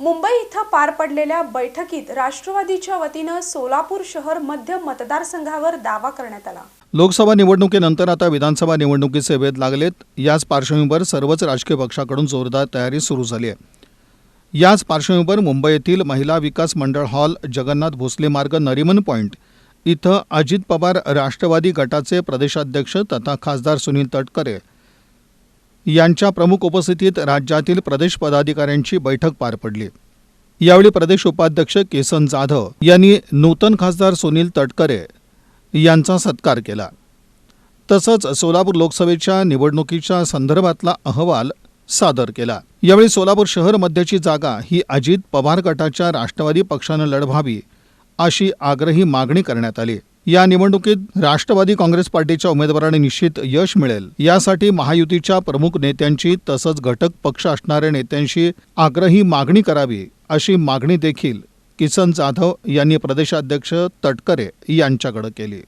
मुंबई इथं पार पडलेल्या बैठकीत राष्ट्रवादीच्या वतीनं सोलापूर शहर मध्य मतदारसंघावर दावा करण्यात आला. लोकसभा निवडणुकीनंतर आता विधानसभा निवडणुकीचे वेध लागलेत. याच पार्श्वभूमीवर सर्वच राजकीय पक्षाकडून जोरदार तयारी सुरू झाली आहे. याच पार्श्वभूमीवर मुंबई येथील महिला विकास मंडळ हॉल जगन्नाथ भोसले मार्ग नरिमन पॉईंट इथं अजित पवार राष्ट्रवादी गटाचे प्रदेशाध्यक्ष तथा खासदार सुनील तटकरे यांच्या प्रमुख उपस्थितीत राज्यातील प्रदेश पदाधिकाऱ्यांची बैठक पार पडली. यावेळी प्रदेश उपाध्यक्ष केसन जाधव यांनी नूतन खासदार सुनील तटकरे यांचा सत्कार केला. तसंच सोलापूर लोकसभेच्या निवडणुकीच्या संदर्भातला अहवाल सादर केला. यावेळी सोलापूर शहर मध्यची जागा ही अजित पवार गटाच्या राष्ट्रवादी पक्षानं लढवावी अशी आग्रही मागणी करण्यात आली. या निवडणुकीत राष्ट्रवादी काँग्रेस पार्टीच्या उमेदवाराने निश्चित यश मिळेल. यासाठी महायुतीच्या प्रमुख नेत्यांची तसंच घटक पक्ष असणाऱ्या नेत्यांशी आग्रही मागणी करावी अशी मागणी देखील किसन जाधव यांनी प्रदेशाध्यक्ष तटकरे यांच्याकडे केली.